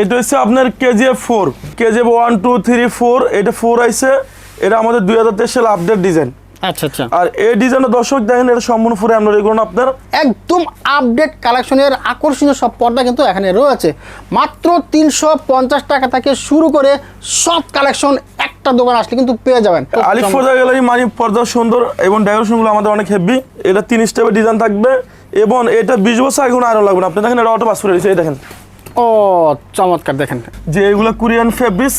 এটা হচ্ছে আপনার KGF four KGF one two three four এটা ফোর আইছে। এটা আমাদের দুই হাজার তেইশ সালে আপডেট ডিজাইন আচ্ছা আচ্ছা। আর এই ডিজাইনের দর্শক দেখেন এটা সম্পূর্ণ ফুরে আমরা এগুলো আপনার। একদম আপডেট কালেকশনের আকর্ষণীয় সব পর্দা কিন্তু এখানে রয়েছে। মাত্র তিনশো পঞ্চাশ টাকা থেকে শুরু করে সব কালেকশন একটা দোকান আসলে কিন্তু পেয়ে যাবেন। আলিফ ফোজা গ্যালারি মানে পর্দা সুন্দর এবং ডেকোরেশনগুলো আমাদের অনেক হেভি এটা তিন স্টেপের ডিজাইন থাকবে এবং এটা বিশ বছর আরও লাগবে না। আপনি দেখেন এটা অটো এই দেখেন। ও চমৎকার দেখেন। যে এগুলো কোরিয়ান ফেব্রিক্স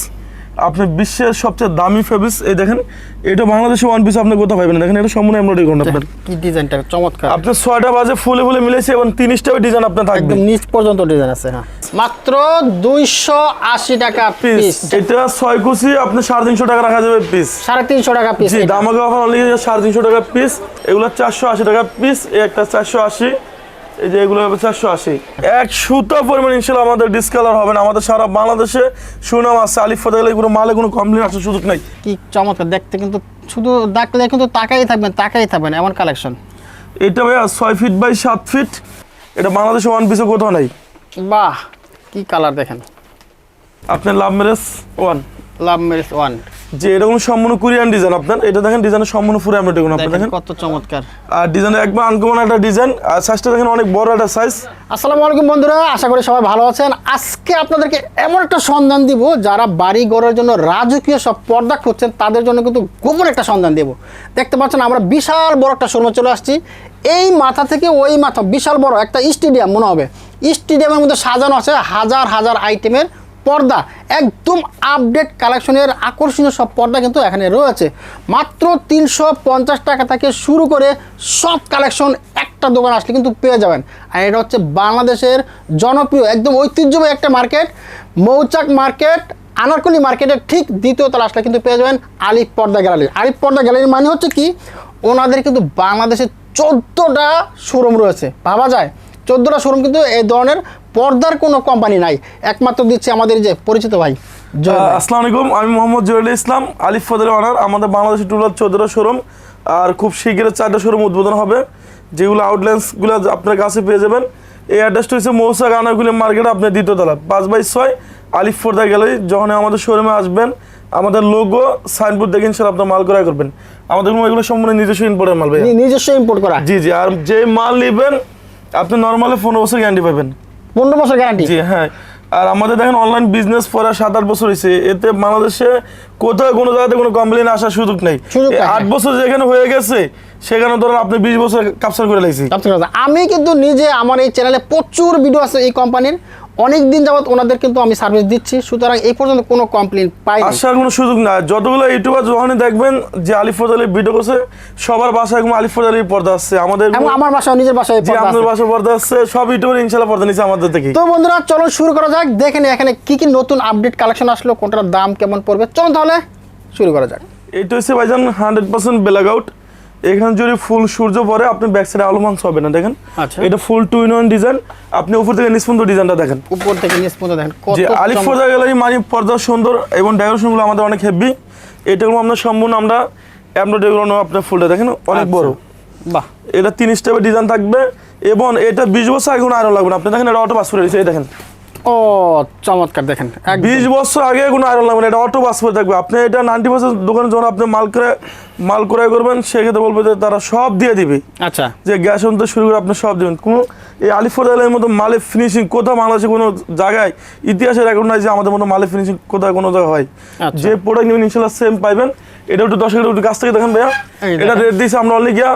আপনি বিশ্বের সবচেয়ে দামি ফেব্রিক্স এই দেখেন এটা বাংলাদেশে ওয়ান পিস আপনি কোথাও পাবেন দেখেন এটা সম্পূর্ণ এমব্রয়ডারি করুন আপনার। কি ডিজাইনটা চমৎকার। আপনার ছয়টা বাজে ফুলে ফুলে মিলেছে এবং তিন স্টেপের ডিজাইন আপনার থাকবে। একদম নিচ পর্যন্ত ডিজাইন আছে হ্যাঁ। মাত্র দুইশো আশি টাকা পিস এটা ছয় কুচি আপনি সাড়ে তিনশো টাকা রাখা যাবে পিস সাড়ে তিনশো টাকা পিস দামাকে অফার অনলি সাড়ে তিনশো টাকা পিস এগুলো চারশো আশি টাকা পিস একটা চারশো আশি। এই যে এগুলো হবে চারশো আশি। এক সুতো পরিমাণ ইনশাল্লাহ আমাদের ডিসকালার হবে না। আমাদের সারা বাংলাদেশে সুনাম আছে আলিফ ফতে গেলে কোনো মালে কোনো কমপ্লেন আসার সুযোগ নাই। কি চমৎকার দেখতে কিন্তু শুধু দেখলে কিন্তু তাকাই থাকবেন তাকাই থাকবেন এমন কালেকশন এটা ভাইয়া ছয় ফিট বাই সাত ফিট এটা বাংলাদেশে ওয়ান পিসে কোথাও নাই। বাহ কি কালার দেখেন। আপনার love marriage one love marriage one. যে এরকম সম্পূর্ণ কোরিয়ান ডিজাইন আপনার এটা দেখেন ডিজাইনের সম্পূর্ণ ফুরে আমরা দেখুন আপনি দেখেন দেখেন। কত চমৎকার। আর ডিজাইনের একবার আনকমন একটা ডিজাইন আর সাইজটা দেখেন অনেক বড় একটা সাইজ আসসালামু আলাইকুম বন্ধুরা আশা করি সবাই ভালো আছেন। আজকে আপনাদেরকে এমন একটা সন্ধান দিব যারা বাড়ি জন্য রাজকীয় সব পর্দা খুঁজছেন তাদের জন্য কিন্তু গোপন একটা সন্ধান দেব। দেখতে পাচ্ছেন আমরা বিশাল বড় একটা শোরুমে চলে আসছি। এই মাথা থেকে ওই মাথা বিশাল বড় একটা স্টেডিয়াম মনে হবে। স্টেডিয়ামের মধ্যে সাজানো আছে হাজার হাজার আইটেমের পর্দা, একদম আপডেট কালেকশনের আকর্ষণীয় সব পর্দা কিন্তু এখানে রয়েছে। মাত্র তিনশো পঞ্চাশ টাকা থেকে শুরু করে সব কালেকশন একটা দোকান আসলে কিন্তু পেয়ে যাবেন। আর এটা হচ্ছে বাংলাদেশের জনপ্রিয়, একদম ঐতিহ্যবাহী একটা মার্কেট মৌচাক মার্কেট আনারকলি মার্কেটের ঠিক দ্বিতীয় তলা আসলে কিন্তু পেয়ে যাবেন আলিফ পর্দা গ্যালারি। আলিফ পর্দা গ্যালারি মানে হচ্ছে কি? ওনাদের কিন্তু বাংলাদেশে চোদ্দোটা শোরুম রয়েছে। ভাবা যায়, চোদ্দোটা শোরুম কিন্তু এই ধরনের পর্দার কোনো কোম্পানি নাই। একমাত্র দিচ্ছে আমাদের যে পরিচিত ভাই আসসালামু আলাইকুম আমি মোহাম্মদ জহিরুল ইসলাম আলিফ ফদের অনার আমাদের বাংলাদেশের টুলার চোদ্দটা শোরুম আর খুব শীঘ্রই চারটা শোরুম উদ্বোধন হবে যেগুলো আউটলেন্সগুলো আপনার কাছে পেয়ে যাবেন। এই অ্যাড্রেসটা হচ্ছে মৌসা গানাগুলি মার্কেট আপনার দ্বিতীয় তলা পাঁচ বাই ছয় আলিফ ফোর্দা গ্যালারি যখন আমাদের শোরুমে আসবেন আমাদের লোগো সাইনবোর্ড দেখে ইনশাল্লাহ আপনার মাল ক্রয় করবেন। আমাদের এগুলো সম্পূর্ণ নিজস্ব ইম্পোর্টের মাল ভাই নিজস্ব ইম্পোর্ট করা। জি জি আর যে মাল নেবেন আপনি নর্মালি পনেরো বছর গ্যারান্টি পাবেন। পনেরো বছর গ্যারান্টি জি হ্যাঁ। আর আমাদের দেখেন অনলাইন বিজনেস পরে সাত আট বছর হয়েছে এতে বাংলাদেশে কোথাও কোনো জায়গাতে কোনো কমপ্লেন আসার সুযোগ নেই। আট বছর যেখানে হয়ে গেছে সেখানে ধরেন আপনি বিশ বছর কাপচার করে লাগছি আমি কিন্তু নিজে আমার এই চ্যানেলে প্রচুর ভিডিও আছে এই কোম্পানির অনেক দিন যাবত ওনাদের কিন্তু আমি সার্ভিস দিচ্ছি সুতরাং এই পর্যন্ত কোনো কমপ্লেন পাই আসার কোনো সুযোগ নাই যতগুলো ইউটিউবার যখনই দেখবেন যে আলিফর আলী ভিডিও করছে সবার বাসায় এখন আলিফর আলীর পর্দা আসছে। আমাদের এবং আমার বাসায় নিজের বাসায় পর্দা আপনার। বাসায় পর্দা আসছে। সব ইউটিউবার ইনশাল্লাহ পর্দা নিচ্ছে আমাদের থেকে তো বন্ধুরা চলো শুরু করা যাক। দেখেন এখানে কি কি নতুন আপডেট কালেকশন আসলো কোনটার দাম কেমন পড়বে। চলো তাহলে শুরু করা যাক। এটা হচ্ছে ভাইজান হান্ড্রেড পার্সেন্ট ব্ল্যাক আউট এখানে যদি ফুল সূর্য পরে আপনি ব্যাক সাইডে আলো মাংস হবে না দেখেন? আচ্ছা। এটা full two in one design আপনি উপর থেকে নিষ্পন্দ ডিজাইনটা দেখেন। উপর থেকে নিচ পর্যন্ত দেখেন যে আলিফ। ফোর্দা গ্যালারি মানে পর্দা সুন্দর এবং ডেকোরেশনগুলো আমাদের অনেক হেভি এটাগুলো আমরা সম্পূর্ণ আমরা এমব্রয়ডারিগুলো আপনার ফুলটা দেখেন? অনেক আচ্ছা। বড়। বাহ। এটা তিন স্টেপের ডিজাইন থাকবে এবং এটা বিশ বছর আগে কোনো আয়রন লাগবে না। আপনি দেখেন এটা অটো পাস করে দিচ্ছে এই দেখেন। চমৎকার দেখেন বিশ বছর আগে কোনো আয়রন লাগবে এটা অটো পাস থাকবে আপনি এটা নাইনটি পার্সেন্ট দোকানে যখন আপনি মাল করে মাল ক্রয় করবেন সেক্ষেত্রে বলবে যে তারা সব দিয়ে দিবে। আচ্ছা। যে গ্যাস অন্ত শুরু করে আপনি সব দেবেন। কোনো এই আলিফুর আলের মতো মালের ফিনিশিং কোথাও বাংলাদেশে কোনো জায়গায় ইতিহাসে রেকর্ড নাই যে আমাদের মতো মালের ফিনিশিং কোথাও কোনো জায়গায় হয়। আচ্ছা। যে প্রোডাক্ট নেবেন ইনশাল্লাহ সেম পাইবেন। এটা একটু দশ একটু কাছ থেকে দেখেন ভাইয়া। এটা রেট দিয়েছে আমরা অনলি গিয়া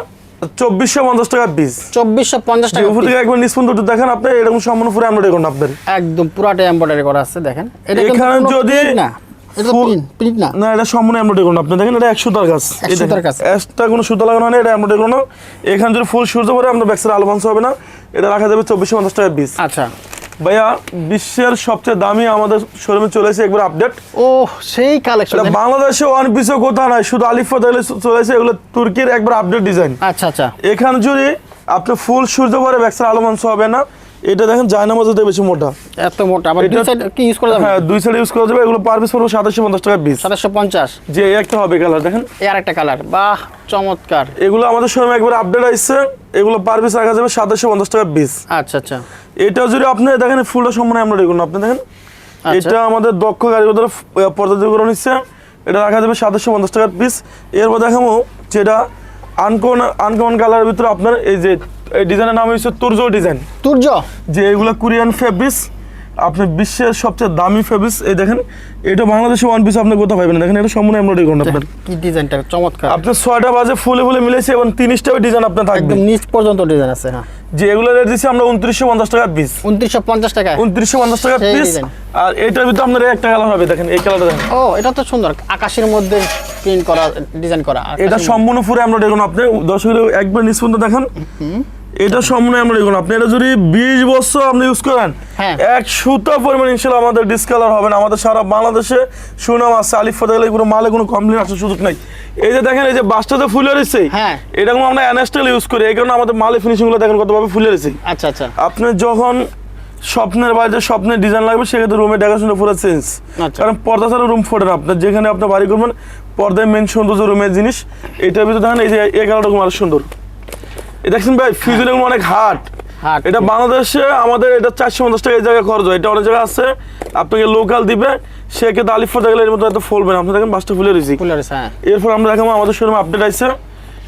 চব্বিশশো পঞ্চাশ টাকা পিস চব্বিশশো পঞ্চাশ টাকা উপর থেকে একবার নিষ্পন্দ একটু দেখেন আপনি এরকম সম্পূর্ণ ফুরে আমরা দেখুন আপনার একদম পুরাটা এমব্রয়ডারি করা আছে দেখেন। এটা এখানে যদি না। এটা প্রিন্ট প্রিন্ট না। না এটা সম্পূর্ণ এমব্রয়ডারি করুন আপনি। দেখেন এটা এক সুতার কাজ। এক সুতার কাজ। এক্সট্রা কোনো সুতা লাগানো হয় না এটা এমব্রয়ডারি করুন। এখানে যদি ফুল সূর্য পরে আপনার ব্যাকসাইড হবে না। এটা রাখা যাবে চব্বিশশো পঞ্চাশ টাকা পিস আচ্ছা। ভাইয়া বিশ্বের সবচেয়ে দামি আমাদের শোরুমে চলেছে একবার আপডেট ও সেই কালেকশন বাংলাদেশে ওয়ান পিসও কোথাও নাই শুধু আলিফা তাহলে চলে এগুলো তুর্কির একবার আপডেট ডিজাইন আচ্ছা আচ্ছা। এখানে যদি আপনি ফুল সূর্য পরে ব্যাকসার আলোমান্স হবে না এটা দেখেন জায়না মধ্যে বেশি মোটা। এত মোটা আবার দুই সাইড কি ইউজ করা যাবে? হ্যাঁ দুই সাইড ইউজ করা যাবে এগুলো পার পিস পড়বে সাতাশশো পঞ্চাশ টাকা পিস সাতাশশো পঞ্চাশ। যে এই একটা হবে কালার দেখেন। এই আরেকটা কালার বাহ চমৎকার। এগুলো আমাদের শোরুমে একবার আপডেট আসছে এগুলো পার পিস রাখা যাবে সাতাশশো পঞ্চাশ টাকা পিস আচ্ছা আচ্ছা। এটা যদি আপনি দেখেন ফুলটা সম্পূর্ণ আমরা দেখুন আপনি দেখেন। আচ্ছা। এটা আমাদের দক্ষ কারিগরদের পর্যালোচনা নিচ্ছে। এটা রাখা যাবে সাতাশশো পঞ্চাশ টাকার পিস এরপর দেখাবো যেটা আনকমন আনকমন কালারের ভিতরে আপনার এই যে এই ডিজাইনের নাম হচ্ছে তুর্য ডিজাইন। তুর্য যে এগুলো কোরিয়ান ফেব্রিক্স আপনি বিশ্বের সবচেয়ে দামি ফেব্রিক্স এই দেখেন এটা বাংলাদেশে ওয়ান পিস আপনি কোথাও পাবেন দেখেন এটা সম্পূর্ণ এমব্রয়ডারি করুন আপনার। কি ডিজাইনটা চমৎকার। আপনার ছয়টা বাজে ফুলে ফুলে মিলেছে এবং তিরিশটা ডিজাইন আপনার থাকবে। একদম নিচ পর্যন্ত ডিজাইন আছে হ্যাঁ। যে এগুলো রেট দিচ্ছি আমরা উনত্রিশশো পঞ্চাশ টাকার পিস উনত্রিশশো পঞ্চাশ টাকা উনত্রিশশো পঞ্চাশ সেই পিস আর এটার ভিতরে আপনার একটা কালার হবে দেখেন এই কালারটা দেখেন। ও এটা তো সুন্দর। আকাশের মধ্যে প্রিন্ট করা ডিজাইন করা এটা সম্পূর্ণ ফুরে আমরা দেখুন আপনি। দর্শকের একবার নিষ্পন্দ দেখেন। এটা সম্পূর্ণ আমরা দেখুন আপনি এটা যদি বিশ বছর আপনি ইউজ করেন হ্যাঁ। এক সুতা পরিমাণ ইনশাল্লাহ আমাদের ডিসকালার হবে না। আমাদের সারা বাংলাদেশে সুনাম আছে আলিফ ফতে গেলে কোনো মালে কোনো কমপ্লেন আসার সুযোগ নাই। এই যে দেখেন এই যে বাসটাতে ফুলে রয়েছে হ্যাঁ। এটা কোনো আমরা অ্যানাস্টাইল ইউজ করি এই কারণে আমাদের মালে ফিনিশিংগুলো দেখেন কতভাবে ফুলে রয়েছে। আচ্ছা আচ্ছা। আপনি যখন স্বপ্নের বাড়িতে স্বপ্নের ডিজাইন লাগবে সেক্ষেত্রে রুমে দেখাশোনা পুরো চেঞ্জ। কারণ পর্দা ছাড়া রুম ফোটে না। আপনার যেখানে আপনি বাড়ি করবেন পর্দায় মেন সৌন্দর্য রুমের জিনিস এটার ভিতরে দেখেন এই যে এই কালারটা আরও সুন্দর। দেখছেন ভাই ফিউজের অনেক হাট হাট এটা বাংলাদেশে আমাদের এটা চারশো পঞ্চাশ টাকা এই জায়গায় খরচ হয়। এটা অনেক জায়গায় আছে আপনাকে লোকাল দিবে সেক্ষেত্রে আলিফ ফোটা গেলে এর মধ্যে এত ফুলবে না। আপনি দেখেন বাসটা ফুলে রয়েছি। হ্যাঁ। এরপর আমরা দেখাবো আমাদের শোরুমে আপডেট আছে।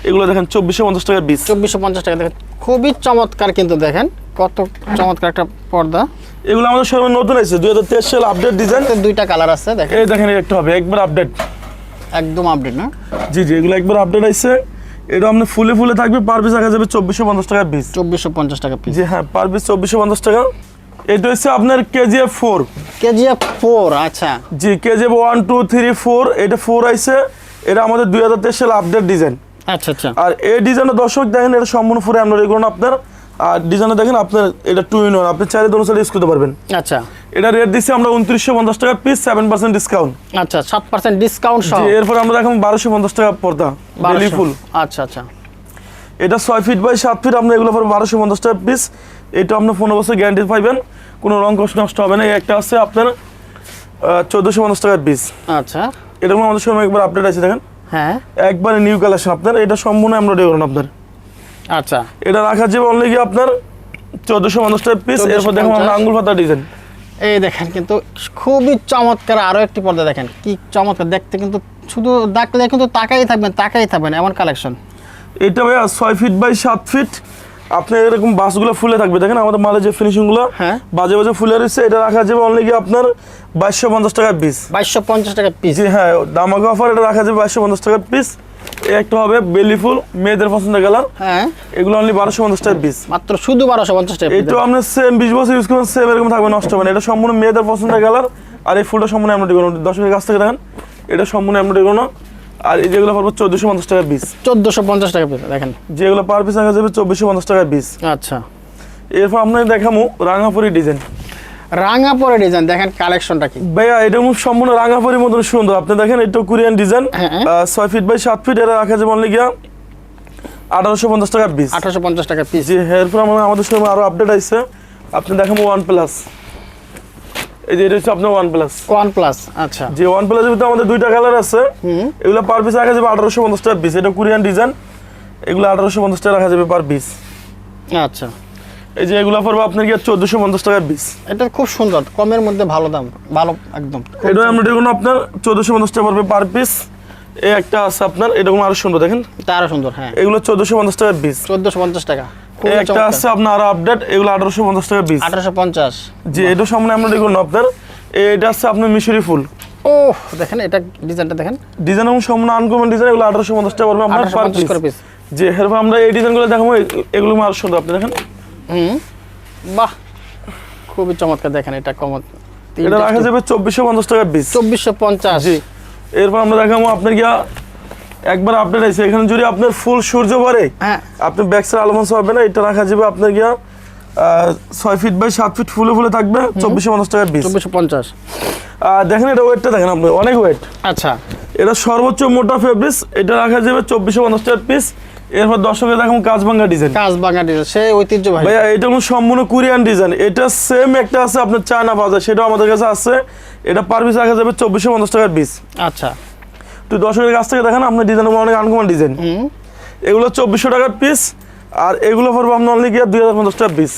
এগুলো দেখেন চব্বিশশো পঞ্চাশ টাকার বিশ চব্বিশশো পঞ্চাশ টাকা দেখেন। খুবই চমৎকার কিন্তু দেখেন। কত চমৎকার একটা পর্দা। এগুলো আমাদের শোরুমে নতুন আছে দুই হাজার তেইশ সাল আপডেট ডিজাইন দুইটা কালার আছে দেখেন। এই দেখেন একটা হবে একবার আপডেট একদম আপডেট না? জি জি এগুলো একবার আপডেট আইছে এটা আপনার ফুলে ফুলে থাকবে পার পিস রাখা যাবে চব্বিশশো পঞ্চাশ টাকা পিস চব্বিশশো পঞ্চাশ টাকা পিস জি হ্যাঁ পার পিস চব্বিশশো পঞ্চাশ টাকা। এটা হচ্ছে আপনার কেজিএফ ফোর কেজিএফ ফোর আচ্ছা। জি KGF one two three four এটা ফোর আইছে। এটা আমাদের দুই হাজার তেইশ সাল আপডেট ডিজাইন আচ্ছা আচ্ছা। আর এই ডিজাইনের দর্শক দেখেন এটা সম্পূর্ণ ফুরে আমরা করুন আপনার। আর ডিজাইনে দেখেন আপনার এটা টু ইন ওয়ান আপনি চাইলে দোনো সাইড ইউজ করতে পারবেন। আচ্ছা। এটা রেট দিচ্ছি আমরা উনত্রিশশো পঞ্চাশ টাকা পিস সেভেন পার্সেন্ট ডিসকাউন্ট আচ্ছা সাত পার্সেন্ট ডিসকাউন্ট সহ। জি এরপর আমরা দেখাবো বারোশো পঞ্চাশ টাকা পর্দা বেলি 1200 ফুল আচ্ছা আচ্ছা। এটা ছয় ফিট বাই সাত ফিট আপনি এগুলো পর বারোশো পঞ্চাশ টাকা পিস এটা আপনি পনেরো বছর গ্যারান্টি পাইবেন কোনো রং কষ্ট নষ্ট হবে না। একটা আছে আপনার চোদ্দোশো পঞ্চাশ টাকার পিস আচ্ছা। এরকম আমাদের সময় একবার আপডেট আছে দেখেন। হ্যাঁ। একবারে নিউ কালেকশন আপনার এটা সম্পূর্ণ এমব্রয়ডারি করুন আপনার। আচ্ছা। এটা রাখার যে অনলি কি আপনার চোদ্দোশো পঞ্চাশ টাকা পিস এরপর দেখুন আমরা আঙ্গুল পাতা ডিজাইন এই দেখেন কিন্তু খুবই চমৎকার আরও একটি পর্দা দেখেন। কি চমৎকার দেখতে কিন্তু শুধু ডাকলে কিন্তু তাকাই থাকবেন তাকাই থাকবেন এমন কালেকশন এটা ভাইয়া ছয় ফিট বাই সাত ফিট আপনি এরকম বাসগুলো ফুলে থাকবে দেখেন আমাদের মালে যে ফিনিশিংগুলো হ্যাঁ। বাজে বাজে ফুলে রয়েছে এটা রাখা যাবে অনলি কি আপনার বাইশশো পঞ্চাশ টাকার পিস বাইশশো পঞ্চাশ টাকা পিস হ্যাঁ দামাকা অফার এটা রাখা যাবে বাইশশো পঞ্চাশ টাকার পিস একটা হবে বেলি ফুল মেয়েদের পছন্দের কালার। হ্যাঁ। এগুলো অনলি বারোশো পঞ্চাশ টাকার পিস মাত্র শুধু বারোশো পঞ্চাশ টাকা piece এইটাও সেম বিশ বছর ইউজ করবেন সেম এরকম থাকবে নষ্ট হবে না। এটা সম্পূর্ণ মেয়েদের পছন্দের কালার আর এই ফুলটা সম্পূর্ণ এমনি কোনো দর্শকের কাছ থেকে দেখেন এটা সম্পূর্ণ এমনি কোনো আর এই যেগুলো পারব চোদ্দোশো পঞ্চাশ টাকার পিস চোদ্দোশো পঞ্চাশ টাকা পিস দেখেন। যেগুলো পার পিস রাখা যাবে চব্বিশশো পঞ্চাশ টাকার পিস আচ্ছা। এরপর আপনাকে দেখাবো রাঙাপুরি ডিজাইন রাঙা পরে ডিজাইন দেখেন কালেকশনটা কি। ভাইয়া এটা খুব সম্পূর্ণ রাঙাপুরির মতন সুন্দর। আপনি দেখেন এটা কোরিয়ান ডিজাইন হ্যাঁ। ছয় ফিট বাই সাত ফিট এটা রাখা যাবে গিয়া আঠারোশো পঞ্চাশ টাকার পিস আঠারোশো পঞ্চাশ টাকা পিস জি এরপর আমাদের সময় আরও আপডেট আসছে আপনি ওয়ান প্লাস এই যে এটা হচ্ছে আপনার ওয়ান প্লাস ওয়ান প্লাস আচ্ছা। যে ওয়ান প্লাসের ভিতরে আমাদের দুইটা কালার আছে। এগুলো পার পিস রাখা যাবে আঠারোশো পঞ্চাশ টাকা পিস এটা কোরিয়ান ডিজাইন এগুলো আঠারোশো পঞ্চাশ টাকা রাখা যাবে পার পিস আচ্ছা। এই যে এগুলো পড়বে আপনার গিয়ে চোদ্দোশো পঞ্চাশ টাকা পিস এটা খুব সুন্দর কমের মধ্যে ভালো দাম ভালো একদম। এটা আমরা দেখুন আপনার চোদ্দোশো পঞ্চাশ টাকা পড়বে পার পিস এই একটা আছে আপনার এরকম আরও সুন্দর দেখেন। এটা আরও সুন্দর হ্যাঁ। এগুলো চোদ্দোশো পঞ্চাশ টাকা পিস চোদ্দোশো পঞ্চাশ টাকা খুব একটা আছে আপনার আরও আপডেট এগুলো আঠারোশো পঞ্চাশ টাকা পিস আঠারোশো পঞ্চাশ। যে এটা সামনে আমরা দেখুন আপনার এটা আছে আপনার মিশরি ফুল। ও দেখেন এটা ডিজাইনটা দেখেন। ডিজাইন এবং সম্পূর্ণ আনকমন ডিজাইন এগুলো আঠারোশো পঞ্চাশ টাকা পড়বে আপনার পার পিস যে এরপর আমরা এই ডিজাইনগুলো দেখাবো এগুলো আরও সুন্দর আপনি দেখেন। হুম? বাহ! খুবই চমৎকার দেখেন এটা কম এটা রাখা যাবে চব্বিশশো পঞ্চাশ টাকা পিস চব্বিশশো পঞ্চাশ। জি। এরপর আমরা দেখাবো আপনার গিয়া একবার আপডেট আছে। এখানে যদি আপনার ফুল সূর্য পরে হ্যাঁ। আপনি ব্যাক সাইড আলমান্স হবে না এটা রাখা যাবে আপনার গিয়া ছয় ফিট বাই সাত ফিট ফুলে ফুলে থাকবে চব্বিশশো পঞ্চাশ টাকা পিস চব্বিশশো পঞ্চাশ। দেখেন এটা ওয়েটটা দেখেন আপনি অনেক ওয়েট আচ্ছা। এটা সর্বোচ্চ মোটা ফেব্রিক্স এটা রাখা যাবে চব্বিশশো পঞ্চাশ টাকা পিস এরপর দর্শকের দেখাবো কাজভাঙ্গা ডিজাইন কাজ বাঙা ডিজাইন সে ঐতিহ্যবাহী। ভাইয়া এটা কোনো সম্পূর্ণ কোরিয়ান ডিজাইন এটা সেম একটা আছে আপনার চায়না বাজার সেটাও আমাদের কাছে আছে। এটা পার পিস রাখা যাবে চব্বিশশো পঞ্চাশ টাকার পিস আচ্ছা। তুই দর্শকের কাছ থেকে দেখেন আপনার ডিজাইন অনেক আনকমন ডিজাইন এগুলো চব্বিশশো টাকার পিস আর এগুলো পড়ব আপনার অনলি গিয়ে দুই হাজার পঞ্চাশ টাকা পিস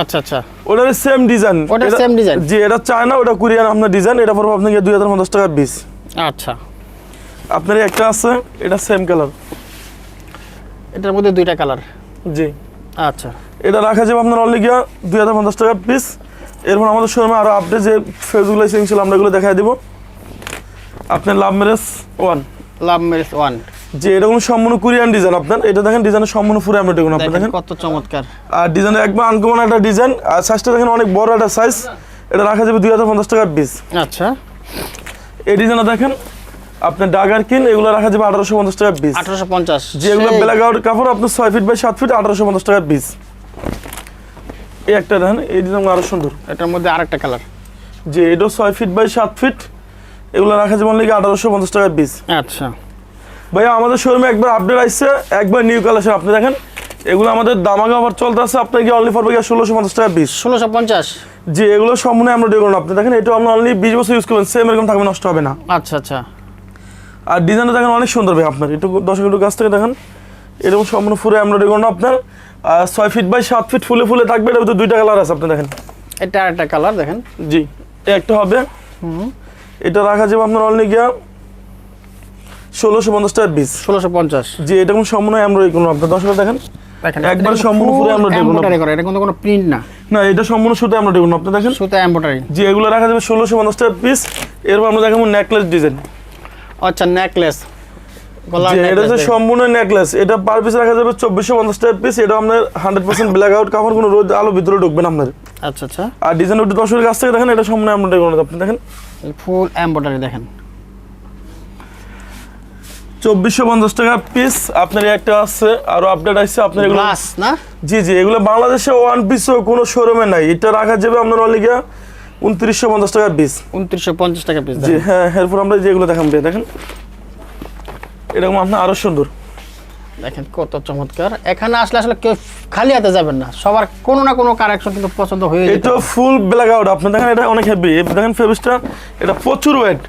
আচ্ছা আচ্ছা। ওটার সেম ডিজাইন ওটার same design? জি এটা চায়না ওটা কোরিয়ান আপনার ডিজাইন এটা পড়বে আপনাকে দুই হাজার পঞ্চাশ টাকার পিস আচ্ছা। আপনার একটা আছে এটা সেম কালার এটার মধ্যে দুইটা কালার জি। আচ্ছা। এটা রাখা যাবে আপনার অনলি গিয়া দুই হাজার পঞ্চাশ টাকার পিস এরপর আমাদের শোরুমে আরও আপডেট যে ফেসগুলো এসে ইনশাল্লাহ আমরা এগুলো দেখাই দিব। আপনার love marriage one love marriage one যে এরকম সম্পূর্ণ কোরিয়ান ডিজাইন আপনার। এটা দেখেন ডিজাইনের সম্পূর্ণ ফুরে আমরা দেখুন আপনি দেখেন কত চমৎকার। আর ডিজাইনের একবার আনকমন একটা ডিজাইন আর সাইজটা দেখেন অনেক বড় একটা সাইজ এটা রাখা যাবে দুই হাজার পঞ্চাশ টাকার পিস আচ্ছা। এই ডিজাইনটা দেখেন আপনার ডাগার কিন এগুলো রাখা যাবে আঠারোশো পঞ্চাশ টাকার পিস আঠারোশো পঞ্চাশ। যেগুলো ব্ল্যাক আউট কাপড় আপনার ছয় ফিট বাই সাত ফিট আঠারোশো পঞ্চাশ টাকার পিস এই একটা দেখেন এই ডিজাইন আরও সুন্দর। এটার মধ্যে আরেকটা কালার যে এটাও ছয় ফিট বাই সাত ফিট এগুলো রাখা যাবে অনলি আঠারোশো পঞ্চাশ টাকার পিস আচ্ছা। ভাইয়া আমাদের শোরুমে একবার আপডেট আসছে একবার নিউ কালেকশন আপনি দেখেন। এগুলো আমাদের দামাগা অফার চলতে আছে আপনার কি অনলি ফর ভাইয়া ষোলোশো পঞ্চাশ টাকা পিস ষোলোশো পঞ্চাশ। যে এগুলো সম্পূর্ণ আমরা করুন আপনি। দেখেন এটা আপনি অনলি বিশ বছর ইউজ করবেন সেম এরকম থাকবে নষ্ট হবে না। আচ্ছা আচ্ছা। আর ডিজাইনটা দেখেন অনেক সুন্দর ভাই আপনার। একটু দর্শক একটু কাছ থেকে দেখেন। এরকম সম্পূর্ণ ফুলে এমব্রয়ডারি করুন আপনার। আর ছয় ফিট বাই সাত ফিট ফুলে ফুলে থাকবে এটার ভিতরে দুইটা কালার আছে আপনি দেখেন। এটা একটা কালার দেখেন। জি একটা হবে। এটা রাখা যাবে আপনার অনলি গিয়া ষোলোশো পঞ্চাশ টাকা পিস ষোলোশো পঞ্চাশ। যে এটা কোনো সম্পূর্ণ এমব্রয়ডারি করুন আপনার দর্শক দেখেন। একবার এটা সম্পূর্ণ পুরো আমরা করা এটা কোনো প্রিন্ট না। না এটা সম্পূর্ণ সুতো এমব্রয়ডারি করুন আপনি দেখেন। সুতা এম্ব্রয়ডারি যে এগুলো রাখা যাবে ষোলোশো পঞ্চাশ টাকা পিস এরপর আমরা দেখাবো নেকলেস ডিজাইন আচ্ছা নেকলেস এটা হচ্ছে সম্পূর্ণ নেকলেস এটা পার পিস রাখা যাবে চব্বিশশো পঞ্চাশ টাকা পিস এটা আপনার হান্ড্রেড পার্সেন্ট ব্ল্যাক আউট কাপড় কোনো রোদ আলো ভিতরে ঢুকবে না আপনার। আচ্ছা আচ্ছা। আর ডিজাইন একটু দর্শকের কাছ থেকে দেখেন এটা সম্পূর্ণ এমব্রয়ডারি করুন আপনি দেখেন। ফুল এম্ব্রয়ডারি দেখেন। চব্বিশশো পঞ্চাশ টাকা পিস আপনার একটা আছে আরও আপডেট আসছে আপনার এগুলো না? জি জি এগুলো বাংলাদেশে ওয়ান পিসও কোনো শোরুমে নাই। এটা রাখা যাবে আপনার অলিগা উনত্রিশশো পঞ্চাশ টাকা পিস উনত্রিশশো পঞ্চাশ টাকা পিস জি হ্যাঁ এরপর আমরা যেগুলো দেখান। এরকম আপনার আরও সুন্দর। দেখেন কত চমৎকার। এখানে আসলে আসলে কেউ খালি হাতে যাবেন না। সবার কোনো না কোনো কারেকশন কিন্তু পছন্দ হয়ে এটা ফুল ব্ল্যাক আউট আপনি দেখেন এটা অনেক হেভি দেখেন এটা প্রচুর ওয়েট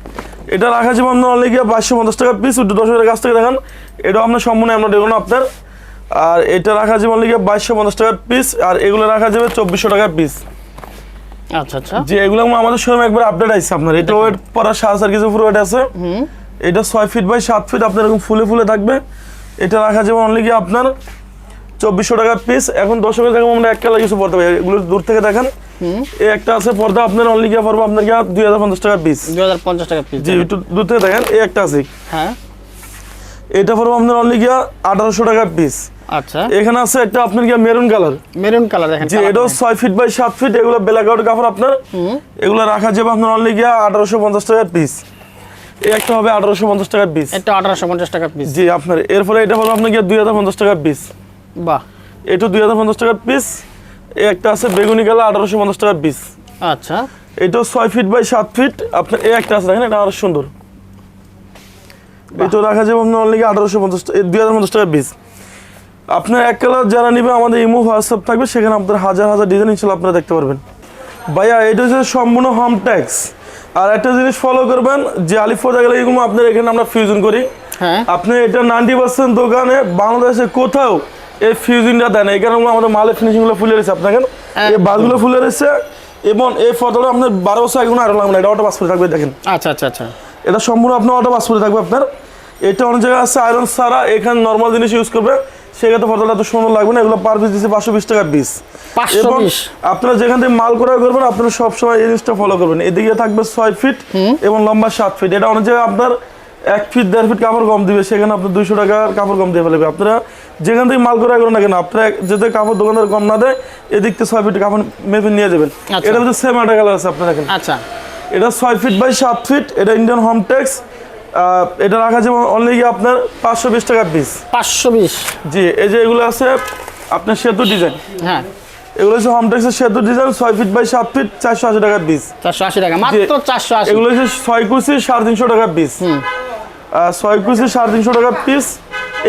এটা রাখা যাবে আপনার অনলি বাইশশো পঞ্চাশ টাকা পিস দশ হাজার কাছ থেকে দেখেন। এটাও আপনার সম্পূর্ণ আমরা দেখুন আপনার। আর এটা রাখা যাবে অনলি বাইশশো পঞ্চাশ টাকা পিস আর এগুলো রাখা যাবে চব্বিশশো টাকা পিস আচ্ছা আচ্ছা। যে এগুলো আমাদের শোরুমে একবার আপডেট আসছে আপনার। এটা ওয়েট পরা সাড়ে চার কিছু পুরো ওয়েট আছে এটা ছয় ফিট বাই সাত ফিট আপনার এরকম ফুলে ফুলে থাকবে। এটা রাখা যাবে অনলি কি আপনার চব্বিশশো টাকা পিস এখন দর্শকের দেখেন আমরা এক কালার কিছু পড়তে পারি। এগুলো দূর থেকে দেখেন। এই একটা আছে পর্দা আপনার অনলি গিয়ে পড়ব আপনার গিয়ে দুই হাজার পঞ্চাশ টাকা পিস দুই হাজার পঞ্চাশ টাকা পিস জি একটু দূর থেকে দেখেন। এই একটা আছে। হ্যাঁ। এটা পড়ব আপনার অনলি গিয়া আঠারোশো টাকা পিস আচ্ছা। এখানে আছে একটা আপনার গিয়া মেরুন কালার মেরুন কালার দেখেন জি এটাও ছয় ফিট বাই সাত ফিট এগুলো ব্ল্যাক আউট কাপড় আপনার। এগুলো রাখা যাবে আপনার অনলি গিয়া আঠারোশো পঞ্চাশ টাকার পিস এই একটা হবে আঠারোশো পঞ্চাশ টাকার পিস এটা আঠারোশো পঞ্চাশ টাকা পিস জি আপনার এরপরে এটা হবে আপনার গিয়া দুই হাজার পঞ্চাশ টাকার পিস বাহ। এটা দুই হাজার পঞ্চাশ টাকার পিস এই একটা আছে বেগুনি কালার আঠারোশো পঞ্চাশ টাকার পিস আচ্ছা। এটাও ছয় ফিট বাই সাত ফিট আপনার এই একটা আছে দেখেন এটা আরও সুন্দর। এটা রাখা যাবে আপনার অনলি আঠারোশো পঞ্চাশ দুই হাজার পঞ্চাশ টাকা পিস আপনার এক কালার যারা নিবে আমাদের ইমো হোয়াটসঅ্যাপ থাকবে সেখানে আপনার হাজার হাজার ডিজাইন ইনশাল্লাহ আপনারা দেখতে পারবেন। ভাইয়া এটা হচ্ছে সম্পূর্ণ হোম ট্যাক্স আর একটা জিনিস ফলো করবেন যে আলিফ গেলে এগুলো আপনার এখানে আমরা ফিউজন করি। হ্যাঁ। আপনি এটা নাইনটি পার্সেন্ট দোকানে বাংলাদেশে কোথাও এই ফিউজিংটা দেন এই কারণে আমাদের মালের ফিনিশিংগুলো ফুলে রয়েছে আপনার এই একদম। বাসগুলো ফুলে রয়েছে। এবং এই ফটোটা আপনার বারো বছর এখন আরও লাগবে না এটা অটো পাসপোর্ট থাকবে দেখেন। আচ্ছা আচ্ছা আচ্ছা। এটা সম্পূর্ণ আপনার অটো পাসপোর্ট থাকবে আপনার। এটা অনেক জায়গায় আছে আয়রন সারা এখানে নর্মাল জিনিস ইউজ করবে। সেক্ষেত্রে ফটোটা এত সুন্দর লাগবে না এগুলো পার পিস দিচ্ছে পাঁচশো বিশ টাকা পিস এবং আপনারা যেখান থেকে মাল ক্রয় করবেন আপনারা সবসময় এই জিনিসটা ফলো করবেন। এদিকে থাকবে ছয় ফিট এবং লম্বা সাত ফিট এটা অনেক জায়গায় আপনার এক ফিট দেড় ফিট কাপড় কম দিবে। সেখানে আপনার দুইশো টাকার কাপড় কম দিয়ে ফেলবে। আপনারা যেখান থেকে মাল ক্রয় করেন না কেন আপনারা যদি কাপড় দোকানদার কম না দেয় এদিক থেকে ছয় ফিট কাপড় মেপে নিয়ে যাবেন। আচ্ছা। এটা হচ্ছে সেম একটা কালার আছে আপনার আচ্ছা। এটা ছয় ফিট বাই সাত ফিট এটা ইন্ডিয়ান হোম ট্যাক্স এটা রাখা যাবে অনলি আপনার পাঁচশো বিশ টাকা পিস পাঁচশো বিশ। জি এই যে এগুলো আছে আপনার সেতু ডিজাইন হ্যাঁ। এগুলো হচ্ছে হোম ট্যাক্সের সেতু ডিজাইন ছয় ফিট বাই সাত ফিট চারশো আশি টাকা পিস চারশো আশি টাকা মাত্র চারশো আশি। এগুলো হচ্ছে ছয় কুচি সাড়ে তিনশো টাকা পিস ছয় কুচি সাড়ে তিনশো টাকা পিস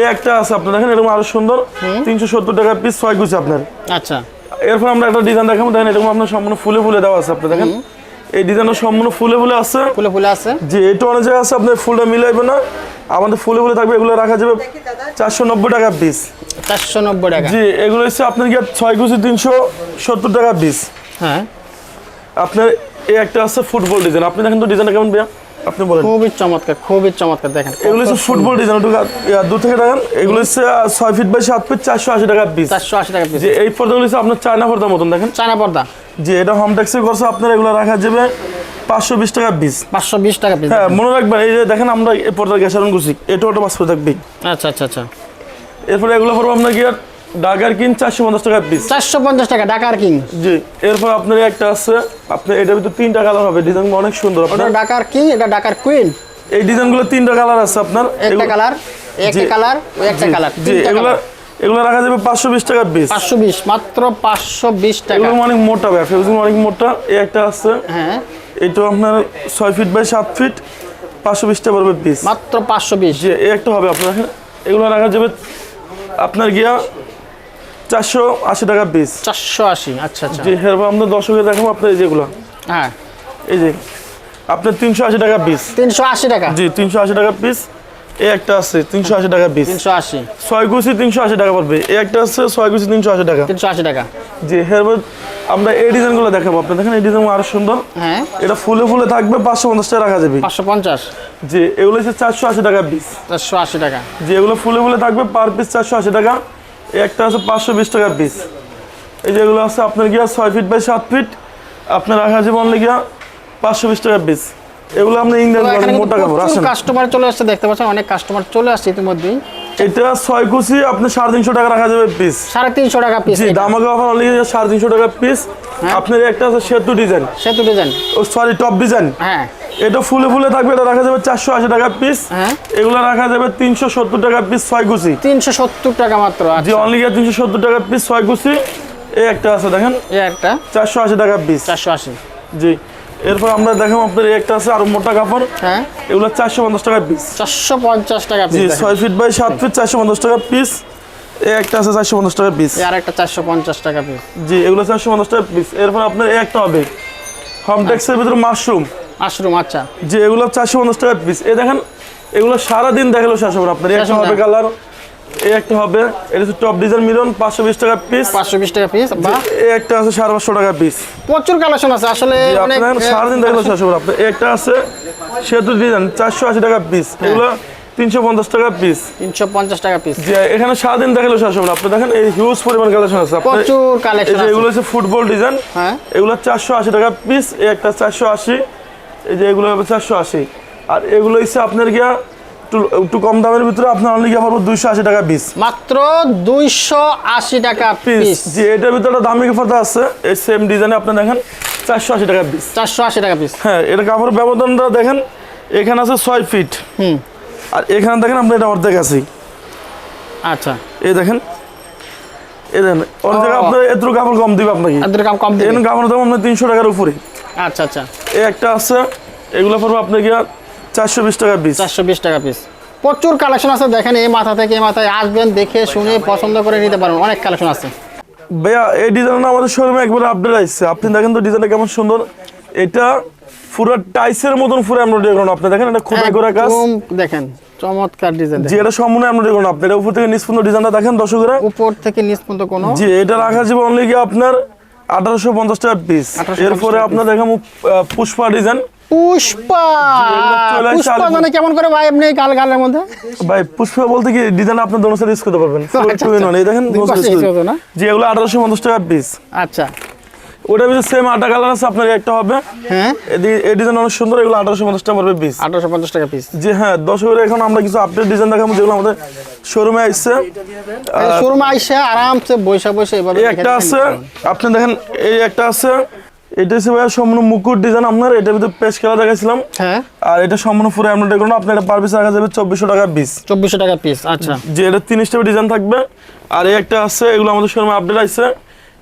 এই একটা আছে আপনার দেখেন এরকম আরও সুন্দর। তিনশো সত্তর টাকা পিস ছয় কুচি আপনার। আচ্ছা। এরপর আমরা একটা ডিজাইন দেখাবো দেখেন এরকম আপনার সম্পূর্ণ ফুলে ফুলে দেওয়া আছে আপনি দেখেন। এই ডিজাইনটা সম্পূর্ণ ফুলে ফুলে আছে। ফুলে ফুলে আছে। যে এটা অনেক জায়গায় আছে আপনার ফুলটা মিলাইবে না। আমাদের ফুলে ফুলে থাকবে এগুলো রাখা যাবে চারশো নব্বই টাকা পিস চারশো নব্বই টাকা। জি এগুলো হচ্ছে আপনার গিয়ে ছয় কুচি তিনশো সত্তর টাকা পিস হ্যাঁ। আপনার এই একটা আছে ফুটবল ডিজাইন। আপনি দেখেন তো ডিজাইনটা কেমন ভাইয়া? আপনি বলেন। খুবই চমৎকার খুবই চমৎকার দেখেন এগুলো হচ্ছে ফুটবল ডিজাইন একটু দূর থেকে দেখেন এগুলো হচ্ছে ছয় ফিট বাই সাত ফিট চারশো আশি টাকা পিস চারশো আশি টাকা পিস যে এই পর্দাগুলো হচ্ছে আপনার চায়না পর্দার মতন দেখেন। চায়না পর্দা। যে এটা হোম ট্যাক্সে করছে আপনার এগুলো রাখা যাবে পাঁচশো বিশ টাকা পিস পাঁচশো বিশ টাকা পিস হ্যাঁ মনে রাখবেন এই যে দেখেন আমরা এই পর্দার গ্যাস করছি এটা ওটা থাকবে আচ্ছা আচ্ছা আচ্ছা। এরপরে এগুলো পড়ব আপনার কি ডাকার কিং চারশো পঞ্চাশ টাকা পিস চারশো পঞ্চাশ টাকা ডাকার কিং জি এরপর আপনার একটা আছে আপনার এটার ভিতরে তিনটা কালার হবে ডিজাইন অনেক সুন্দর আপনার। ঢাকার কিং এটা ডাকার কুইন এই ডিজাইনগুলো তিনটা কালার আছে আপনার। একটা কালার একটা কালার একটা কালার জি এগুলো এগুলো রাখা যাবে পাঁচশো বিশ টাকা পিস পাঁচশো বিশ মাত্র পাঁচশো বিশ টাকা। এগুলো অনেক মোটা ভাই ফেব্রিক অনেক মোটা। এই একটা আছে। হ্যাঁ। এটা আপনার ছয় ফিট বাই সাত ফিট পাঁচশো বিশ টাকা পড়বে পিস মাত্র পাঁচশো বিশ। এই একটা হবে আপনার এগুলো রাখা যাবে আপনার গিয়া চারশো আশি টাকা পিস চারশো আশি আচ্ছা আচ্ছা। যে এরপর আমরা দর্শকের দেখাবো আপনার এই যেগুলো। হ্যাঁ। এই যে আপনার তিনশো আশি টাকা পিস তিনশো আশি টাকা। জি তিনশো আশি টাকা পিস এই একটা আছে তিনশো আশি টাকা পিস তিনশো আশি। ছয় কুচি তিনশো আশি টাকা পড়বে। এই একটা আছে ছয় কুচি তিনশো আশি টাকা। তিনশো আশি টাকা। জি এরপর আমরা এই ডিজাইনগুলো দেখাবো। আপনি দেখেন এই ডিজাইন আরও সুন্দর। হ্যাঁ। এটা ফুলে ফুলে থাকবে পাঁচশো পঞ্চাশ টাকা রাখা যাবে। পাঁচশো পঞ্চাশ। যে এগুলো হচ্ছে চারশো আশি টাকা পিস চারশো আশি টাকা। যে এগুলো ফুলে ফুলে থাকবে পার পিস চারশো আশি টাকা। একটা আছে পাঁচশো বিশ টাকা পিস এই যেগুলো আছে আপনার গিয়া ছয় ফিট বাই সাত ফিট আপনার রাখা জীবন গিয়া পাঁচশো বিশ টাকা পিস এগুলো আপনি ইংল্যান্ড মোটা কাপড় আসেন। কাস্টমার চলে আসছে দেখতে পাচ্ছেন অনেক কাস্টমার চলে আসছে ইতিমধ্যেই। এটা ছয় কুচি আপনি সাড়ে তিনশো টাকা রাখা যাবে পিস সাড়ে তিনশো টাকা পিস জি দামাকে অফার অনলি সাড়ে তিনশো টাকা পিস আপনার একটা আছে সেতু ডিজাইন সেতু ডিজাইন ও সরি টপ ডিজাইন হ্যাঁ। এটা ফুলে ফুলে থাকবে এটা রাখা যাবে চারশো আশি টাকা পিস হ্যাঁ। এগুলো রাখা যাবে তিনশো সত্তর টাকা পিস ছয় কুচি। তিনশো সত্তর টাকা মাত্র জি আচ্ছা। অনলি তিনশো সত্তর টাকা পিস ছয় কুচি। এই একটা আছে দেখেন। এই একটা। চারশো আশি টাকা পিস চারশো আশি। জি। এরপর আমরা দেখাবো আপনার একটা আছে আরও মোটা কাপড়। হ্যাঁ। এগুলো চারশো পঞ্চাশ টাকা পিস চারশো পঞ্চাশ টাকা জি পিস ছয় ফিট বাই সাত ফিট চারশো পঞ্চাশ টাকা পিস এই একটা আছে চারশো পঞ্চাশ টাকা পিস আর একটা চারশো পঞ্চাশ টাকা পিস জি এগুলো চারশো পঞ্চাশ টাকা পিস এরপর আপনার একটা হবে। হোম টেক্সের ভিতরে মাশরুম মাশরুম আচ্ছা। যে এগুলো চারশো পঞ্চাশ টাকা পিস এই দেখেন এগুলো সারাদিন দেখাল শেষ হবে আপনার একটা হবে কালার এই একটা হবে এটা হচ্ছে টপ ডিজাইন মিলন পাঁচশো বিশ টাকা পিস পাঁচশো বিশ টাকা পিস বা এই একটা আছে সাড়ে পাঁচশো টাকা পিস প্রচুর কালেকশন আছে আসলে সারাদিন এই একটা আছে সেতু ডিজাইন চারশো আশি টাকা পিস হ্যাঁ। এগুলো তিনশো পঞ্চাশ টাকা পিস তিনশো পঞ্চাশ টাকা পিস যে এখানে সারাদিন দেখাল শেষ হবে আপনি দেখেন এই হিউজ পরিমাণ কালেকশন আছে। প্রচুর কালেকশন আছে। এগুলো হচ্ছে ফুটবল ডিজাইন হ্যাঁ। এগুলো চারশো আশি টাকা পিস এই একটা চারশো আশি এই যে এগুলো হবে চারশো আশি। আর এগুলো হচ্ছে আপনার গিয়া একটু একটু কম দামের ভিতরে আপনার অনলি গিয়া দুইশো আশি টাকা পিস মাত্র দুইশো আশি টাকা পিস যে এটার ভিতরে দামি কথা আছে। এই সেম ডিজাইনে আপনি দেখেন চারশো আশি টাকা পিস চারশো আশি টাকা পিস হ্যাঁ এটা কাপড়ের ব্যবধানটা দেখেন এখানে আছে ছয় ফিট হুম। আর এখানে দেখেন আমরা এটা অর্ধেক আছি। আচ্ছা। এই দেখেন এই দেখেন অর্ধেক। আপনার এত কাপড় কম দিবে আপনাকে। এদের কাম কম দিবে। এখানে কাপড়ের দাম আপনার তিনশো টাকার উপরে। আচ্ছা আচ্ছা। এই একটা আছে এগুলো পড়ব আপনার গিয়া চারশো বিশ টাকা পিস চারশো বিশ টাকা পিস প্রচুর কালেকশন আছে দেখেন এই মাথা থেকে এই মাথায় আসবেন দেখে শুনে পছন্দ করে নিতে পারবেন। অনেক কালেকশন আছে। ভাইয়া এই ডিজাইনটা আমাদের শোরুমে একবার আপডেট আসছে। আপনি দেখেন তো ডিজাইনটা কেমন সুন্দর। এটা পুরো টাইসের মতন পুরো এমব্রয়ডারি করানো আপনি দেখেন এটা খোদাই করা কাজ। দেখেন চমৎকার ডিজাইন যে এটা সম্পূর্ণ এমব্রয়ডারি করানো আপনি এটা উপর থেকে নিচ পর্যন্ত ডিজাইনটা দেখেন দর্শকরা। উপর থেকে নিচ পর্যন্ত কোনো জি এটা রাখা যাবে অনলি কি আপনার আঠারোশো পঞ্চাশ টাকা পিস এরপরে আপনার দেখেন পুষ্পা ডিজাইন পুষ্পা! পুষ্পা মানে কেমন করে ভাই আপনি গাল গালের মধ্যে? ভাই পুষ্পা বলতে কি ডিজাইন আপনি দোনো সাইড ইউজ করতে পারবেন। Full আচ্ছা, এই দেখেন এগুলো টাকা পিস আচ্ছা। ওটার ভিতরে সেম আটা কালার আছে আপনার একটা হবে। হ্যাঁ? এই ডিজাইন অনেক সুন্দর এগুলো আঠারোশো পঞ্চাশ টাকা পড়বে পিস টাকা পিস জি হ্যাঁ এখন আমরা কিছু আপডেট ডিজাইন দেখাবো যেগুলো আমাদের শোরুমে আসছে শোরুমে আরামসে বৈশা বৈশা একটা আছে আপনি দেখেন এই একটা আছে। এটা হচ্ছে ভাইয়া সম্পূর্ণ মুকুট ডিজাইন আপনার এটার ভিতরে পেশ খেলা দেখাইছিলাম। হ্যাঁ। আর এটা সম্পূর্ণ পুরো এমব্রয়ডারি করুন আপনার এটা পার পিস রাখা যাবে চব্বিশশো টাকা পিস চব্বিশশো টাকা পিস আচ্ছা। যে এটা তিন স্টেপের ডিজাইন থাকবে আর এই একটা আছে এগুলো আমাদের শোরুমে আপডেট আসছে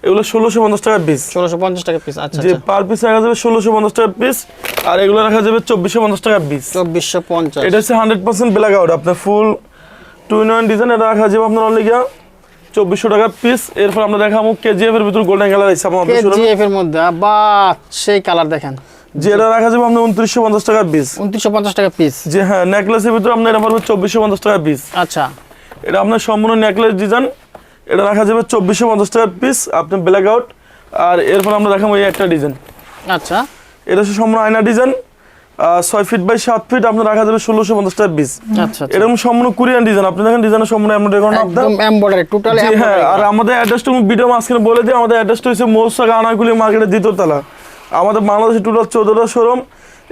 এগুলো ষোলোশো পঞ্চাশ টাকা পিস ষোলোশো পঞ্চাশ টাকা পিস আচ্ছা যে পার পিস রাখা যাবে ষোলোশো পঞ্চাশ টাকা পিস আর এগুলো রাখা যাবে চব্বিশশো পঞ্চাশ টাকা পিস চব্বিশশো পঞ্চাশ। এটা হচ্ছে হান্ড্রেড পার্সেন্ট ব্ল্যাক আউট আপনার ফুল টু ইন ডিজাইন এটা রাখা যাবে আপনার অনলি গিয়া চব্বিশশো টাকা পিস এরপর আমরা দেখাবো কেজিএফ এর ভিতর গোল্ডেন কালার আছে কেজিএফ এর মধ্যে বা সেই কালার দেখেন। যে এটা রাখা যাবে আপনার উনত্রিশশো পঞ্চাশ টাকা পিস উনত্রিশশো পঞ্চাশ টাকা পিস হ্যাঁ নেকলেসের ভিতরে আপনার এটা চব্বিশশো পঞ্চাশ টাকা পিস আচ্ছা। এটা আপনার সম্পূর্ণ নেকলেস ডিজাইন এটা রাখা যাবে চব্বিশশো পঞ্চাশ টাকা পিস আপনার ব্ল্যাক আউট আর এরপর আমরা দেখাবো এই একটা ডিজাইন আচ্ছা। এটা হচ্ছে সম্পূর্ণ আয়না ডিজাইন ছয় ফিট বাই সাত ফিট আপনার রাখা যাবে ষোলোশো পঞ্চাশ টাকা পিস আচ্ছা আচ্ছা। এরকম সম্পূর্ণ কোরিয়ান ডিজাইন আপনি দেখেন ডিজাইনের সম্পূর্ণ আপনার টোটাল হ্যাঁ আর আমাদের অ্যাড্রেসটা ভিডিও মাঝখানে বলে দিই। আমাদের অ্যাড্রেসটা হচ্ছে মৌসা আনাগুলি মার্কেটের দ্বিতীয়তলা আমাদের বাংলাদেশের টোটাল চৌদ্দটা শোরুম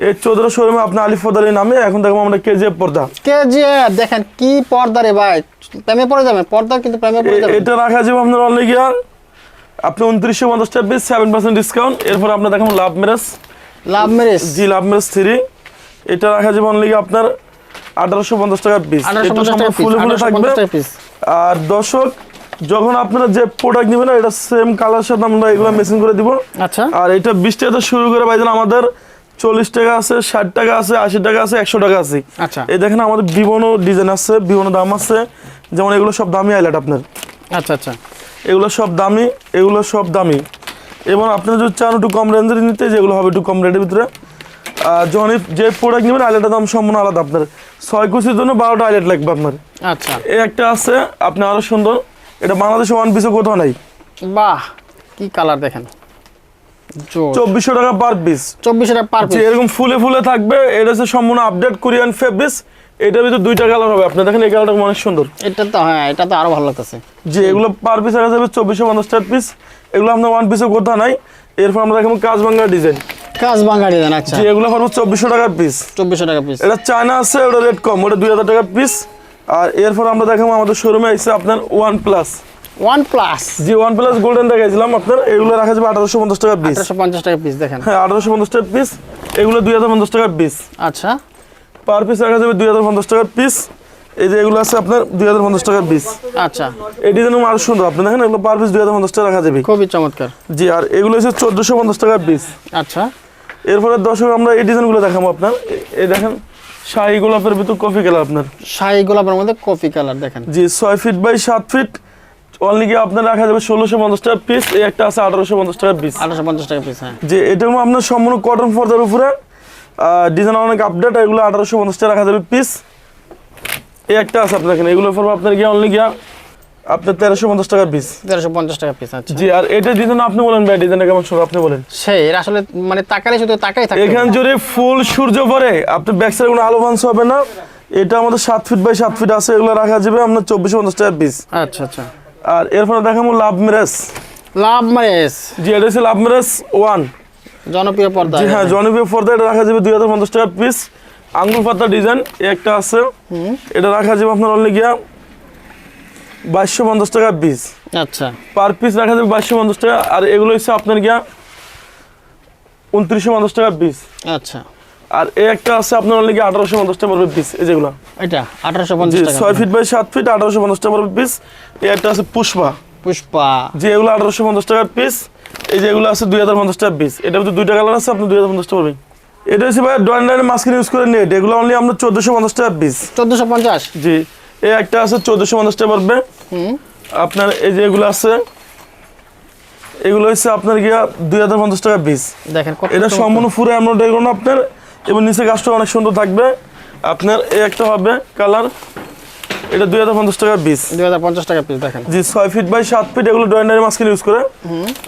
এই চৌদ্দটা শোরুমে আপনার আলিফদারি নামে এখন দেখব আমরা কেজিএফ পর্দা। কে যে দেখেন কি পর্দা রে ভাই। প্রেমে পড়ে যাবে পর্দা কিন্তু প্রেমে পড়ে যাবে। এটা রাখা যাবে আপনার অনলি আপনি উনত্রিশশো পঞ্চাশ টাকা পিস সেভেন পার্সেন্ট ডিসকাউন্ট এরপর আপনার দেখুন লাভ ম্যারেজ লাভ ম্যারেজ? জি লাভ ম্যারেজ থ্রি। এটা রাখা যাবে অনলি আপনার আঠারোশো পঞ্চাশ টাকা পিস এটা সম্পূর্ণ ফুলে ফুলে থাকবে। আর দর্শক যখন আপনারা যে প্রোডাক্ট নেবেন এটা সেম কালার সাথে আমরা এগুলো মেশিন করে দিব। আচ্ছা। আর এটা বিশ টাকা শুরু করে ভাইজান আমাদের চল্লিশ টাকা আছে ষাট টাকা আছে আশি টাকা আছে একশো টাকা আছে। আচ্ছা। এই দেখেন আমাদের বিভিন্ন ডিজাইন আছে বিভিন্ন দাম আছে। যেমন এগুলো সব দামি হাইলাইট আপনার। আচ্ছা আচ্ছা। এগুলো সব দামি এগুলো সব দামি। এবং আপনারা যদি চান একটু কম রেঞ্জের নিতে যেগুলো হবে একটু কম রেটের ভিতরে আর যখন যে প্রোডাক্ট নেবেন আইলেটের দাম সম্পূর্ণ আলাদা আপনার। ছয় কুচির জন্য বারোটা আইলেট লাগবে আপনার। আচ্ছা। এই একটা আছে আপনি আরও সুন্দর এটা বাংলাদেশে ওয়ান পিসও কোথাও নাই। বাহ কি কালার দেখেন। চব্বিশশো টাকা পার পিস চব্বিশশো টাকা পার পিস এরকম ফুলে ফুলে থাকবে এটা হচ্ছে সম্পূর্ণ আপডেট কোরিয়ান ফেব্রিক্স এটার ভিতরে দুইটা কালার হবে। আপনি দেখেন এই কালারটা অনেক সুন্দর। এটা তো হ্যাঁ এটা তো আরও ভালো লাগতেছে। যে এগুলো পার পিস রাখা যাবে চব্বিশশো পঞ্চাশ টাকা পিস এগুলো আপনার ওয়ান পিসও কোথাও নাই। এরপর আমরা দেখাবো কাজ বাংলা ডিজাইন কাজ বাঙালি দেন আচ্ছা। যে এগুলো পারব চব্বিশশো টাকা পিস চব্বিশশো টাকা পিস এটা চায়না আছে ওটা রেট কম ওটা দুই হাজার টাকা পিস আর এরপর আমরা দেখাবো আমাদের শোরুমে এসে আপনার ওয়ান প্লাস ওয়ান প্লাস যে ওয়ান প্লাস গোল্ডেন দেখাইছিলাম আপনার এগুলো রাখা যাবে আঠারোশো পঞ্চাশ টাকা পিস আঠারোশো পঞ্চাশ টাকা পিস দেখেন। হ্যাঁ আঠারোশো পঞ্চাশ টাকা পিস এগুলো দুই হাজার পঞ্চাশ টাকা পিস আচ্ছা। পার পিস রাখা যাবে দুই হাজার পঞ্চাশ টাকার পিস এই যে এগুলো আছে আপনার দুই হাজার পঞ্চাশ টাকার পিস আচ্ছা। এই ডিজাইন আরও সুন্দর। আপনি দেখেন এগুলো পার পিস দুই হাজার পঞ্চাশ টাকা রাখা যাবে। খুবই চমৎকার। জি আর এগুলো হচ্ছে চোদ্দোশো পঞ্চাশ টাকার পিস আচ্ছা। এরপরে দর্শক আমরা এই ডিজাইনগুলো দেখাবো আপনার। এই দেখেন শাহি গোলাপের ভিতর কফি কালার আপনার। শাহি গোলাপের মধ্যে কফি কালার দেখেন। জি ছয় ফিট বাই সাত ফিট অনলি গিয়ে আপনার রাখা যাবে ষোলোশো পঞ্চাশ টাকা পিস এই একটা আছে আঠারোশো পঞ্চাশ টাকা পিস আঠারোশো পঞ্চাশ টাকা পিস হ্যাঁ। যে এটা আপনার সম্পূর্ণ কটন ফর্দার উপরে ডিজাইন অনেক আপডেট এগুলো আঠারোশো পঞ্চাশ টাকা রাখা যাবে পিস এই একটা আছে আপনার এখানে। এগুলো পড়বে আপনার গিয়ে অনলি গিয়া আপনার তেরোশো পঞ্চাশ টাকার পিস তেরোশো পঞ্চাশ টাকা পিস আচ্ছা। জি আর এটা ডিজাইন আপনি বলেন ভাই ডিজাইনটা কেমন শুনুন আপনি বলেন। সেই এর আসলে মানে তাকালে শুধু তাকাই থাকে এখানে যদি ফুল সূর্য পরে আপনার ব্যাক সাইডে কোনো আলো ভাংস হবে না। এটা আমাদের সাত ফিট বাই সাত ফিট আছে এগুলো রাখা যাবে আপনার চব্বিশশো পঞ্চাশ টাকা পিস আচ্ছা আচ্ছা। আর এরপরে দেখাবো লাভ মেরেস লাভ মারেস জি এটা হচ্ছে লাভ মেরেস ওয়ান জনপ্রিয় পর্দা হ্যাঁ জনপ্রিয় পর্দা এটা রাখা যাবে দুই হাজার পঞ্চাশ টাকা পিস আঙ্গুল পাতা ডিজাইন একটা আছে। এটা রাখা যাবে আপনার অনলি গিয়া বাইশশো পঞ্চাশ টাকা পিস আচ্ছা। পার পিস রাখা যাবে বাইশশো পঞ্চাশ টাকা আর এগুলো হচ্ছে আপনার গিয়া উনত্রিশশো পঞ্চাশ টাকা পিস আচ্ছা। আর এই একটা আছে আপনার অনলি গিয়ে আঠারোশো পঞ্চাশ টাকা পড়বে পিস এই যেগুলো। এটা আঠারোশো পঞ্চাশ ছয় ফিট বাই সাত ফিট আঠারোশো পঞ্চাশ টাকা পড়বে পিস এই একটা আছে পুষ্পা। পুষ্পা। যে এগুলো আঠারোশো পঞ্চাশ টাকার পিস এই যেগুলো আছে দুই হাজার পঞ্চাশ টাকা পিস এটা দুইটা কালার আছে আপনি দুই হাজার পঞ্চাশ টাকা পাবেন এটা হচ্ছে ভাই ড্রয়িং লাইনের মাস্কিন ইউজ করে নেট। এগুলো অনলি আমরা চোদ্দোশো পঞ্চাশ টাকা পিস চোদ্দোশো পঞ্চাশ? জি। এই একটা আছে চোদ্দোশো পঞ্চাশ টাকা পড়বে। আপনার এই যে এগুলো আছে এগুলো হচ্ছে আপনার গিয়া দুই হাজার পঞ্চাশ টাকা পিস দেখেন এটা। সম্পূর্ণ ফুরে এমনটাই করুন আপনার এবং নিচে গাছটা অনেক সুন্দর থাকবে। আপনার এই একটা হবে কালার এটা দুই হাজার পঞ্চাশ টাকা পিস দুই হাজার পঞ্চাশ টাকা পিস দেখেন। জি ছয় ফিট বাই সাত ফিট এগুলো ড্রয়িং মাস্কিন ইউজ করে।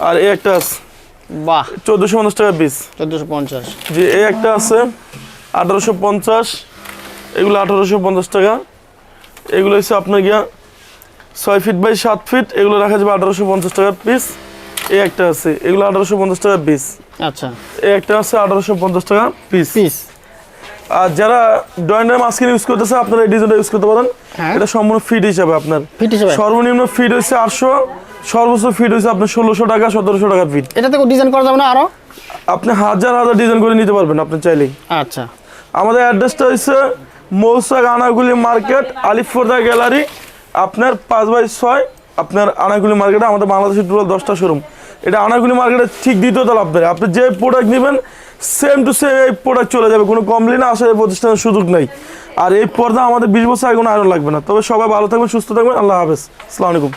আর এই একটা আছে। বাহ। চোদ্দোশো পঞ্চাশ টাকা পিস জি এই একটা আছে এগুলো আঠারোশো পঞ্চাশ টাকা। এগুলো হচ্ছে আপনার গিয়া ফিট বাই ফিট এগুলো রাখা যাবে টাকা পিস এই একটা আছে এগুলো আঠারোশো পঞ্চাশ টাকা পিস আচ্ছা। এই একটা আছে টাকা পিস পিস আর যারা মাস্কিন ইউজ করতেছে আপনারা এই ডিজাইনটা ইউজ করতে পারেন। হ্যাঁ। এটা সম্পূর্ণ ফিট হিসাবে আপনার। ফিট হিসেবে। সর্বনিম্ন ফিট হচ্ছে আটশো সর্বোচ্চ ফিট হচ্ছে আপনার ষোলোশো টাকা সতেরোশো টাকা ফিট এটা থেকে ডিজাইন করা যাবে না আরও? আপনি হাজার হাজার ডিজাইন করে নিতে পারবেন আপনি চাইলেই। আচ্ছা। আমাদের অ্যাড্রেসটা হচ্ছে মৌসাক আনাগুলি মার্কেট আলিফোর্দা গ্যালারি আপনার পাঁচ বাই ছয় আপনার আনাগুলি মার্কেটে আমাদের বাংলাদেশের টোটাল দশটা শোরুম এটা আনাগুলি মার্কেটের ঠিক দ্বিতীয় তলা আপনার। আপনি যে প্রোডাক্ট নেবেন সেম টু সেম এই প্রোডাক্ট চলে যাবে। কোনো কমপ্লেন আসার এই প্রতিষ্ঠানের সুযোগ নেই। আর এই পর্দা আমাদের বিশ বছর আগে কোনো আয়রন লাগবে না। তবে সবাই ভালো থাকবেন সুস্থ থাকবেন। আল্লাহ হাফেজ। আসসালামু আলাইকুম।